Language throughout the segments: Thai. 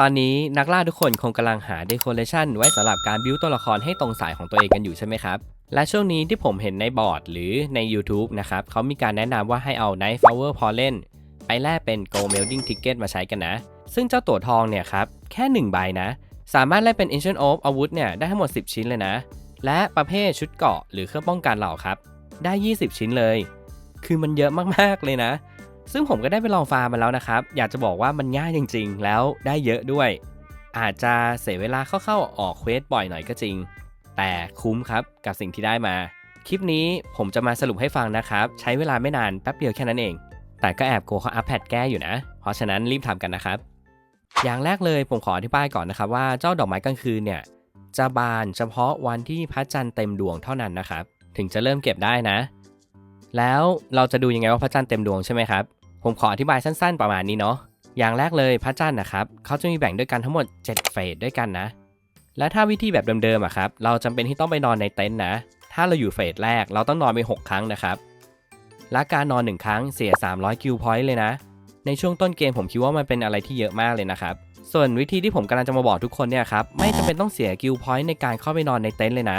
ตอนนี้นักล่าทุกคนคงกำลังหาเดคอเรชันไว้สำหรับการบิวตัวละครให้ตรงสายของตัวเองกันอยู่ใช่ไหมครับ และช่วงนี้ที่ผมเห็นในบอร์ดหรือใน YouTube นะครับเขามีการแนะนำว่าให้เอา Night Flower Pollen ไปแลกเป็น Gold Melding Ticket มาใช้กันนะ ซึ่งเจ้าตัวทองเนี่ยครับ แค่ 1 ใบนะ สามารถแลกเป็น Ancient of อาวุธเนี่ยได้ทั้งหมด 10 ชิ้นเลยนะ และประเภทชุดเกาะหรือเครื่องป้องกันเหล่าครับ ได้ 20 ชิ้นเลย คือมันเยอะมากๆเลยนะ ซึ่งผมก็ได้ไปลองฟาร์มมาแล้วนะครับ อยากจะบอกว่ามันง่ายจริง ๆ แล้วได้เยอะด้วย อาจจะเสียเวลาเข้าๆออกเควสบ่อยหน่อยก็จริง แต่คุ้มครับกับสิ่งที่ได้มา คลิปนี้ผมจะมาสรุปให้ฟังนะครับ ใช้เวลาไม่นานแป๊บเดียวแค่นั้นเอง แต่ก็แอบโกลัวเขาอัปแพดแก้อยู่นะ เพราะฉะนั้นรีบทำกันนะครับ อย่างแรกเลยผมขออธิบายก่อนนะครับว่าเจ้าดอกไม้กลางคืนเนี่ยจะบานเฉพาะวันที่พระจันทร์เต็มดวงเท่านั้นนะครับ ถึงจะเริ่มเก็บได้นะ แล้วเราจะดูยังไงว่าพระจันทร์เต็มดวงใช่ไหมครับ ผมขออธิบายสั้นๆประมาณนี้เนาะ อย่างแรกเลยพระจันทร์นะครับเขาจะมีแบ่งด้วยกันทั้งหมด 7 เฟสด้วยกันนะ และถ้าวิธีแบบเดิมๆอะครับ เราจำเป็นที่ต้องไปนอนในเต็นท์นะ ถ้าเราอยู่เฟสแรกเราต้องนอนไป 6 ครั้งนะครับ และการนอน 1 ครั้งเสีย 300 คิวพอยต์เลยนะ ในช่วงต้นเกมผมคิดว่ามันเป็นอะไรที่เยอะมากเลยนะครับ ส่วนวิธีที่ผมกำลังจะมาบอกทุกคนเนี่ยครับ ไม่จำเป็นต้องเสียกิลพอยต์ในการเข้าไปนอนในเต็นท์เลยนะ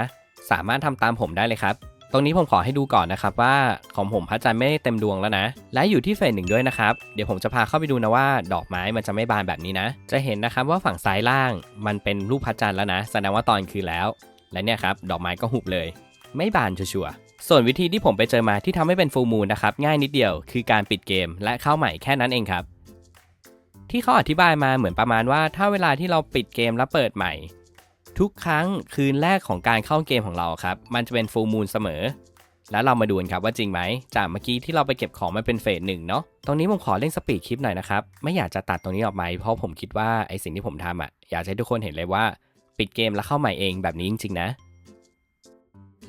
สามารถทำตามผมได้เลยครับ รงนี้ผมขอให้ดูก่อนนะครับว่าของผมพระจันทร์ไม่ได้เต็มดวงแล้วนะ และอยู่ที่เฟสหนึ่งด้วยนะครับ เดี๋ยวผมจะพาเข้าไปดูนะว่าดอกไม้มันจะไม่บานแบบนี้นะ จะเห็นนะครับว่าฝั่งซ้ายล่างมันเป็นรูปพระจันทร์แล้วนะ แสดงว่าตอนคืนแล้ว และเนี่ยครับดอกไม้ก็หุบเลย ไม่บานชัวร์ส่วนวิธีที่ผมไปเจอมาที่ทำให้เป็นฟูมูลนะครับง่ายนิดเดียวคือการปิดเกม และเข้าใหม่แค่นั้นเองครับที่เขาอธิบายมาเหมือนประมาณว่าถ้าเวลาที่เราปิดเกมแล้วเปิดใหม่ ทุกครั้งคืนแรกของการเข้าเกมของเราครับ มันจะเป็นฟูมูลเสมอ แล้วเรามาดูกันครับว่าจริงไหม จากเมื่อกี้ที่เราไปเก็บของมันเป็นเฟสหนึ่งเนาะ ตรงนี้ผมขอเร่งสปีดคลิปหน่อยนะครับ ไม่อยากจะตัดตรงนี้ออกไปเพราะผมคิดว่าไอสิ่งที่ผมทำอะ อยากให้ทุกคนเห็นเลยว่า ปิดเกมแล้วเข้าใหม่เองแบบนี้จริงๆนะ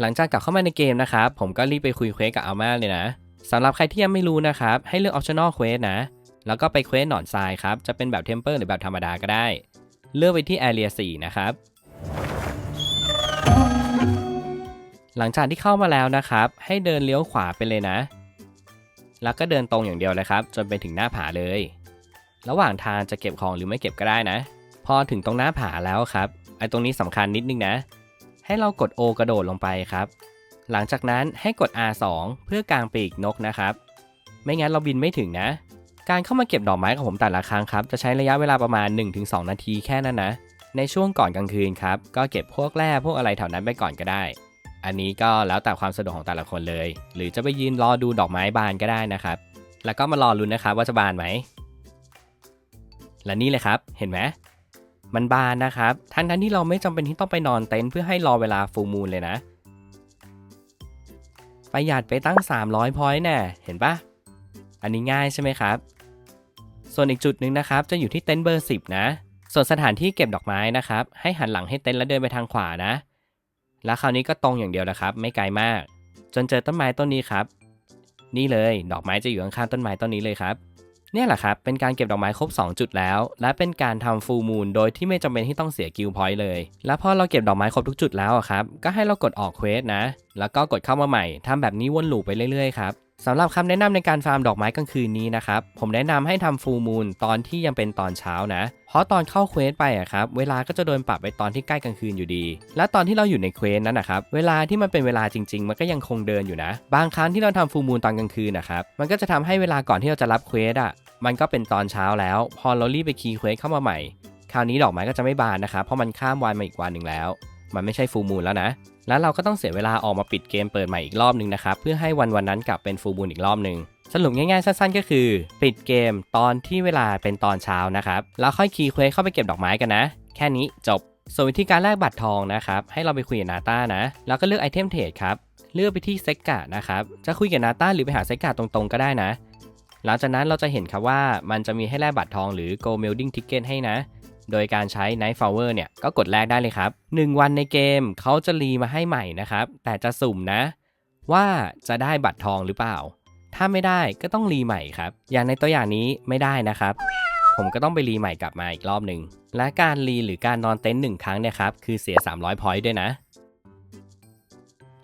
หลังจากกลับเข้ามาในเกมนะครับ ผมก็รีบไปคุยเควสกับอาม่าเลยนะสำหรับใครที่ยังไม่รู้นะครับ ให้เลือก optional quest นะ แล้วก็ไปเควสหนอนทรายครับ จะเป็นแบบเทมเปอร์หรือแบบธรรมดาก็ได้ เลือกไปที่ area 4 นะครับ หลังจากที่เข้ามาแล้วนะครับ ให้เดินเลี้ยวขวาไปเลยนะ แล้วก็เดินตรงอย่างเดียวเลยครับ จนไปถึงหน้าผาเลย ระหว่างทางจะเก็บของหรือไม่เก็บก็ได้นะ พอถึงตรงหน้าผาแล้วครับไอ้ตรงนี้สำคัญนิดนึงนะ ให้เรากด O กระโดดลงไปครับ หลังจากนั้นให้กด R2 เพื่อกางปีกนกนะครับ ไม่งั้นเราบินไม่ถึงนะ การเข้ามาเก็บดอกไม้ของผมแต่ละครั้งครับ จะใช้ระยะเวลาประมาณ 1-2 นาทีแค่นั้นนะ ในช่วงก่อนกลางคืนครับ ก็เก็บพวกแร่พวกอะไรแถวนั้นไปก่อนก็ได้ อันนี้ก็แล้วแต่ความสะดวกของแต่ละคนเลย หรือจะไปยืนรอดูดอกไม้บานก็ได้นะครับ แล้วก็มารอลุ้นนะครับว่าจะบานไหม และนี่เลยครับ เห็นไหมมันบานนะครับ ทั้งทั้งที่เราไม่จำเป็นที่ต้องไปนอนเต็นท์เพื่อให้รอเวลาฟูมูลเลยนะ ประหยัดไปตั้ง 300พอยต์แน่เห็นปะอันนี้ง่ายใช่ไหมครับ ส่วนอีกจุดหนึ่งนะครับ จะอยู่ที่เต็นท์เบอร์ 10 นะ ส่วนสถานที่เก็บดอกไม้นะครับ ให้หันหลังให้เต็นท์แล้วเดินไปทางขวานะ แล้วคราวนี้ก็ตรงอย่างเดียวนะครับ ไม่ไกลมาก จนเจอต้นไม้ต้นนี้ครับ นี่เลย ดอกไม้จะอยู่ข้างๆต้นไม้ต้นนี้เลยครับ เนี่ยแหละครับเป็นการเก็บดอกไม้ครบ 2 จุดแล้ว และเป็นการทำฟูลมูลโดยที่ไม่จำเป็นที่ต้องเสียกิลพอยต์เลย แล้วพอเราเก็บดอกไม้ครบทุกจุดแล้วอะครับก็ให้เรากดออกเควสนะ แล้วก็กดเข้ามาใหม่ทำแบบนี้วนลูปไปเรื่อยๆครับ สำหรับคำแนะนำในการฟาร์มดอกไม้กลางคืนนี้นะครับ ผมแนะนำให้ทำฟูมูลตอนที่ยังเป็นตอนเช้านะ เพราะตอนเข้าเควสไปอะครับ เวลาก็จะโดนปรับไปตอนที่ใกล้กลางคืนอยู่ดี และตอนที่เราอยู่ในเควสนั้นนะครับ เวลาที่มันเป็นเวลาจริง ๆ มันก็ยังคงเดินอยู่นะ บางครั้งที่เราทำฟูมูลตอนกลางคืนนะครับ มันก็จะทำให้เวลาก่อนที่เราจะรับเควสอะมันก็เป็นตอนเช้าแล้ว พอเรารีบไปคีย์เควสเข้ามาใหม่ คราวนี้ดอกไม้ก็จะไม่บานนะครับ เพราะมันข้ามวันมาอีกวันหนึ่งแล้ว มันไม่ใช่ฟูลมูลแล้วนะ แล้วเราก็ต้องเสียเวลาออกมาปิดเกมเปิดใหม่อีกรอบหนึ่งนะครับ เพื่อให้วันวันนั้นกลับเป็นฟูลมูลอีกรอบหนึ่งสรุปง่ายๆ สั้นๆ ก็คือ ปิดเกมตอนที่เวลาเป็นตอนเช้านะครับ แล้วค่อยคีย์เควสเข้าไปเก็บดอกไม้กันนะ แค่นี้จบ ส่วนวิธีการแลกบัตรทองนะครับ ให้เราไปคุยกับนาต้านะ แล้วก็เลือกไอเทมเทรดครับ เลือกไปที่เซกกะนะครับ จะคุยกับนาต้าหรือไปหาเซกกะตรงๆ ก็ได้นะ หลังจากนั้นเราจะเห็นครับว่ามันจะมีให้แลกบัตรทองหรือ Go Melding Ticket ให้นะ โดยการใช้ Night Flower เนี่ยก็กดแลกได้เลยครับ 1 วันในเกมเขาจะรีมาให้ใหม่นะครับ แต่จะสุ่มนะ ว่าจะได้บัตรทองหรือเปล่า ถ้าไม่ได้ก็ต้องรีใหม่ครับ อย่างในตัวอย่างนี้ไม่ได้นะครับ ผมก็ต้องไปรีใหม่กลับมาอีกรอบหนึ่งและการรีหรือการนอนเต็นท์หนึ่งครั้งเนี่ยครับคือเสีย 300พอยต์ด้วยนะ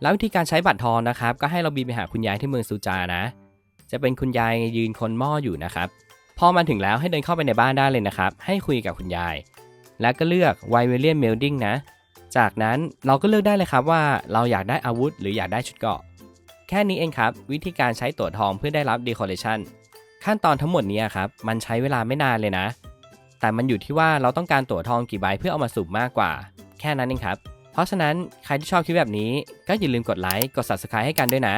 แล้ววิธีการใช้บัตรทองนะครับ ก็ให้เราบินไปหาคุณยายที่เมืองซูจานะ จะเป็นคุณยายยืนคนหม้ออยู่นะครับ พอมาถึงแล้วให้เดินเข้าไปในบ้านได้เลยนะครับ ให้คุยกับคุณยาย แล้วก็เลือก w i v a l i a n Melding นะ จากนั้นเราก็เลือกได้เลยครับว่าเราอยากได้อาวุธหรืออยากได้ชุดเกราะ แค่นี้เองครับ วิธีการใช้ตั๋วทองเพื่อได้รับ Decoration ขั้นตอนทั้งหมดนี้ครับ มันใช้เวลาไม่นานเลยนะ แต่มันอยู่ที่ว่าเราต้องการตั๋วทองกี่ใบเพื่อเอามาสุ่มมากกว่า แค่นั้นเองครับ เพราะฉะนั้นใครที่ชอบคลิปแบบนี้ก็อย่าลืมกดไลค์ กด Subscribe ให้กันด้วยนะ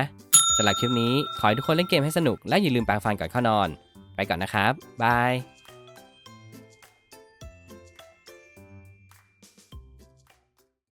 สำหรับคลิปนี้ขอให้ทุกคนเล่นเกมให้สนุกและอย่าลืมแปรงฟันก่อนเข้านอน ไปก่อนนะครับบาย